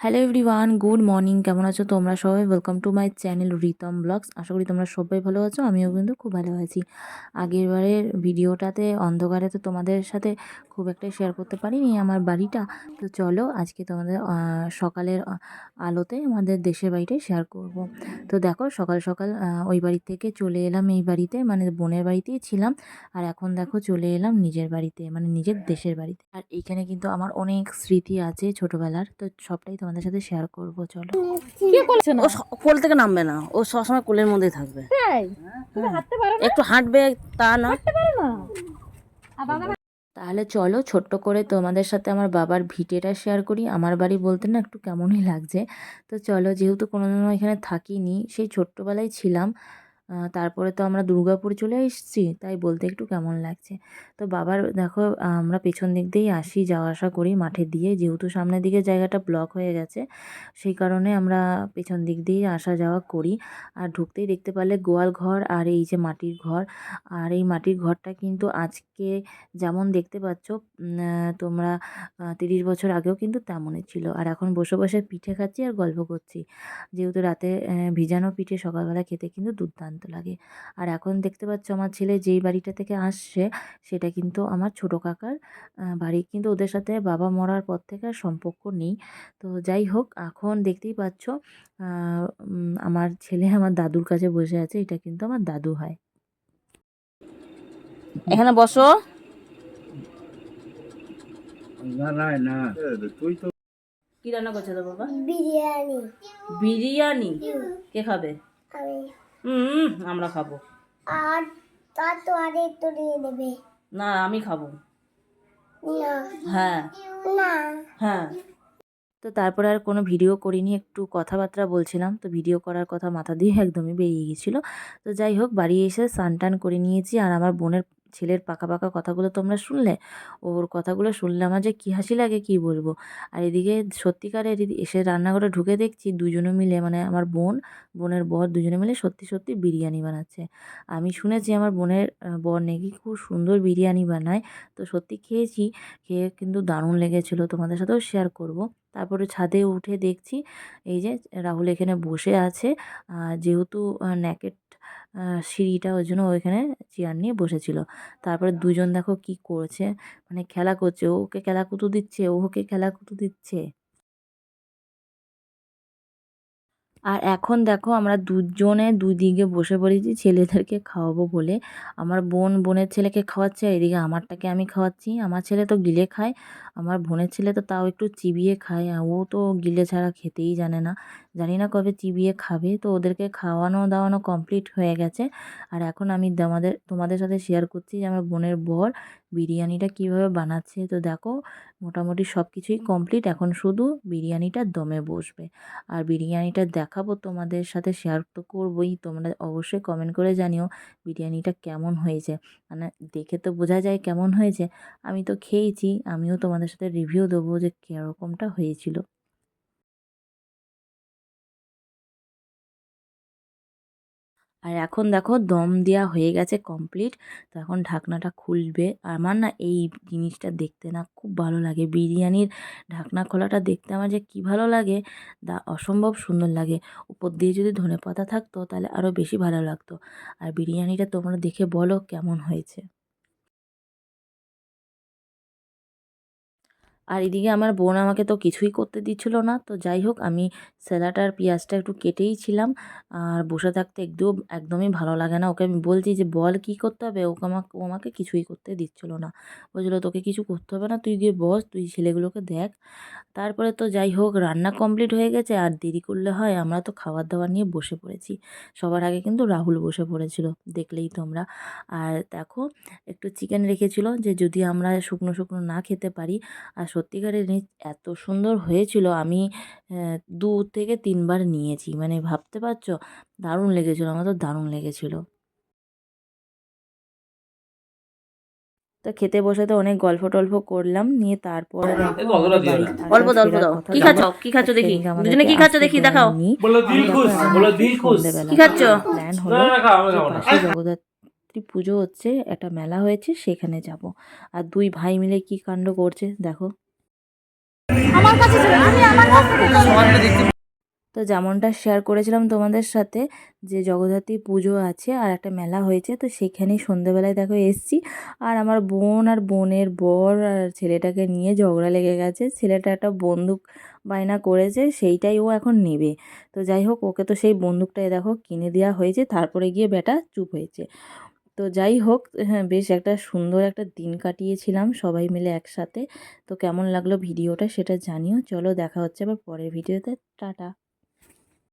Hello everyone good morning কেমন আছো তোমরা সবাই? Welcome to my channel Ritam blogs আশা করি তোমরা সবাই ভালো আছো, আমিও কিন্তু খুব ভালো আছি। আগেরবারের ভিডিওটাতে অন্ধকারে তো তোমাদের সাথে খুব একটা শেয়ার করতে পারিনি আমার বাড়িটা। তো চলো আজকে তোমাদের সকালের আলোতে আমাদের দেশের বাড়িটাই শেয়ার করব। তো দেখো সকাল সকাল ওই বাড়ি থেকে চলে এলাম এই বাড়িতে মানে বোনের বাড়িতেই ছিলাম। আর এখন দেখো চলে এলাম নিজের বাড়িতে মানে নিজের দেশের বাড়িতে। আর এইখানে কিন্তু আমার অনেক স্মৃতি আছে ছোটোবেলার, তো সবটাই তোমাদের সাথে শেয়ার করব চলো। কি করছে না? ও কোল থেকে নামবে না। ও সবসময় কোলের মধ্যেই থাকবে। হাঁটতে একটু হাঁটবে তা না। তাহলে চলো ছোট্ট করে তোমাদের সাথে আমার বাবার ভিটেটা শেয়ার করি। আমার বাড়ি বলতে না একটু কেমনই লাগছে। তো চলো যেহেতু কোনোদিনও এখানে থাকিনি সেই ছোট্টবেলায় ছিলাম। তারপরে তো আমরা দুর্গাপুর চলে এসেছি, তাই বলতে একটু কেমন লাগছে। তো বাবার, দেখো, আমরা পেছন দিক দিয়েই আসি, যাওয়া আসা করি মাঠে দিয়ে, যেহেতু সামনের দিকে জায়গাটা ব্লক হয়ে গেছে, সেই কারণে আমরা পেছন দিক দিয়েই আসা যাওয়া করি। আর ঢুকতেই দেখতে পারলে গোয়াল ঘর আর এই যে মাটির ঘর, আর এই মাটির ঘরটা কিন্তু আজকে যেমন দেখতে পাচ্ছ তোমরা তিরিশ বছর আগেও কিন্তু তেমনই ছিল। আর এখন বসে বসে পিঠে খাচ্ছি আর গল্প করছি। যেহেতু রাতে ভিজানো পিঠে সকালবেলা খেতে কিন্তু দুর্দান্ত লাগে। আর এখন দেখতে পাচ্ছ আমার ছেলে যেই বাড়িটা থেকে আসছে সেটা কিন্তু আমার ছোটো কাকার বাড়ি। কিন্তু ওদের সাথে বাবা মরার পর থেকে আর সম্পর্ক নেই। তো যাই হোক এখন দেখতেই পাচ্ছ আমার ছেলে আমার দাদুর কাছে বসে আছে এটা কিন্তু আমার দাদু হয়। এখানে বসো। না না না। তুই তো কি রান্না করছ তো বাবা? বিরিয়ানি। বিরিয়ানি? কে খাবে? আমি। হুম আমরা খাব। আর তা তো আরে দিয়ে দেবে না আমি খাব। না। হ্যাঁ। না। হ্যাঁ। তো তারপরে আর কোনো ভিডিও করিনি একটু কথাবার্তা বলছিলাম তো ভিডিও করার কথা মাথা দিয়ে একদমই বেরিয়ে গেছিল তো যাই হোক বাড়ি এসে স্নান টান করে নিয়েছি আর আমার বোনের ছেলের পাকা পাকা কথাগুলো তোমরা শুনলে? ওর কথাগুলো শুনলে আমার যে কী হাসি লাগে কী বলব? আর এদিকে সত্যিকারের এসে রান্নাঘরে ঢুকে দেখছি দুজনে মিলে মানে আমার বোন, বোনের বর দুজনে মিলে সত্যি সত্যি বিরিয়ানি বানাচ্ছে। আমি শুনেছি আমার বোনের বর নাকি খুব সুন্দর বিরিয়ানি বানায়। তো সত্যি খেয়েছি, খেয়ে কিন্তু দারুণ লেগেছিলো, তোমাদের সাথেও শেয়ার করব। তারপরে ছাদে উঠে দেখছি, এই যে রাহুল এখানে বসে আছে। যেহেতু ন্যাকেট সিঁড়িটা ওই জন্য ওইখানে চেয়ার নিয়ে বসেছিল। তারপরে দুজন দেখো কি করছে মানে খেলা করছে। ওকে খেলাকুতু দিচ্ছে ও ওকে খেলাকুতু দিচ্ছে। আর এখন দেখো আমরা দুজনে দুই দিকে বসে পড়েছি ছেলেদেরকে খাওয়াবো বলে। আমার বোন, বোনের ছেলেকে খাওয়াচ্ছে আর এদিকে আমারটাকে আমি খাওয়াচ্ছি। আমার ছেলে তো গিলে খায়, আমার বোনের ছেলে তো তাও একটু চিবিয়ে খায়। ও তো গিলে ছাড়া খেতেই জানে না। জানি না কবে চিবিয়ে খাবে। তো ওদেরকে খাওয়ানো দাওয়ানো কমপ্লিট হয়ে গেছে। আর এখন আমি আমাদের তোমাদের সাথে শেয়ার করছি যে আমার বোনের বর বিরিয়ানিটা কীভাবে বানাচ্ছে। তো দেখো, মোটামুটি সব কিছুই কমপ্লিট এখন শুধু বিরিয়ানিটা দমে বসবে। আর বিরিয়ানিটা দেখাবো তোমাদের সাথে শেয়ার তো করবোই। তোমরা অবশ্যই কমেন্ট করে জানিও বিরিয়ানিটা কেমন হয়েছে। মানে দেখে তো বোঝা যায় কেমন হয়েছে। আমি তো খেয়েছি, আমিও তোমাদের সাথে রিভিউ দেবো যে কীরকমটা হয়েছিল। আর এখন দেখো দম দেওয়া হয়ে গেছে কমপ্লিট তো এখন ঢাকনাটা খুলবে। আমার না এই জিনিসটা দেখতে না খুব ভালো লাগে। বিরিয়ানির ঢাকনা খোলাটা দেখতে আমার যে কী ভালো লাগে দা অসম্ভব সুন্দর লাগে। উপর দিয়ে যদি ধনে পাতা থাকতো তাহলে আরও বেশি ভালো লাগতো। আর বিরিয়ানিটা তোমরা দেখে বলো কেমন হয়েছে। আর এদিকে আমার বোন আমাকে তো কিছুই করতে দিচ্ছিল না। তো যাই হোক, আমি স্যালাড আর পেঁয়াজটা একটু কেটেই ছিলাম। আর বসে থাকতে একদম একদমই ভালো লাগে না। ওকে আমি বলছি যে, বল কী করতে হবে? ওকে আমাকে, ও আমাকে কিছুই করতে দিচ্ছিল না। বলছিল, তোকে কিছু করতে হবে না, তুই গিয়ে বস, তুই ছেলেগুলোকে দেখ। তারপরে তো যাই হোক, রান্না কমপ্লিট হয়ে গেছে। আর দেরি করলে হয়, আমরা তো খাবার দাবার নিয়ে বসে পড়েছি। সবার আগে কিন্তু রাহুল বসে পড়েছিল, দেখলেই তোমরা। আর দেখো, একটু চিকেন রেখেছিল যে, যদি আমরা শুকনো শুকনো না খেতে পারি, আর সত্যিকারের নি এত সুন্দর হয়েছিল আমি আহ, দু থেকে তিনবার নিয়েছি মানে ভাবতে পারছ দারুণ লেগেছিলো আমার তো দারুণ লেগেছিলো তো খেতে বসে তো অনেক গল্প টল্প করলাম নিয়ে তারপরে বাড়ি আসা অল্প অল্প দাও। কি খাচ্ছ? কি খাচ্ছ দেখি? দুজনে কি খাচ্ছ দেখি? দেখাও। দেয়নি। বলো আর দিল দেখো খুশ এখন বলো দিল খুশ সন্ধ্যেবেলা কি খাচ্ছ? প্ল্যান হলো জগদ্ধাত্রী পুজো হচ্ছে একটা মেলা হয়েছে সেখানে যাব আর দুই ভাই মিলে কি কাণ্ড করছে দেখো তো যেমনটা শেয়ার করেছিলাম তোমাদের সাথে, যে জগদ্ধাত্রী পুজো আছে আর একটা মেলা হয়েছে, তো সেখানেই সন্ধেবেলায় দেখো এসছি। আর আমার বোন আর বোনের বর আর ছেলেটাকে নিয়ে ঝগড়া লেগে গেছে। ছেলেটা একটা বন্দুক বায়না করেছে, সেইটাই ও এখন নেবে। তো যাই হোক, ওকে তো সেই বন্দুকটাই দেখো কিনে দেওয়া হয়েছে, তারপরে গিয়ে বেটা চুপ হয়েছে। তো যাই হোক হ্যাঁ বেশ একটা সুন্দর একটা দিন কাটিয়েছিলাম সবাই মিলে একসাথে। তো কেমন লাগল ভিডিওটা সেটা জানিও। চলো দেখা হচ্ছে আবার পরের ভিডিওতে। টাটা।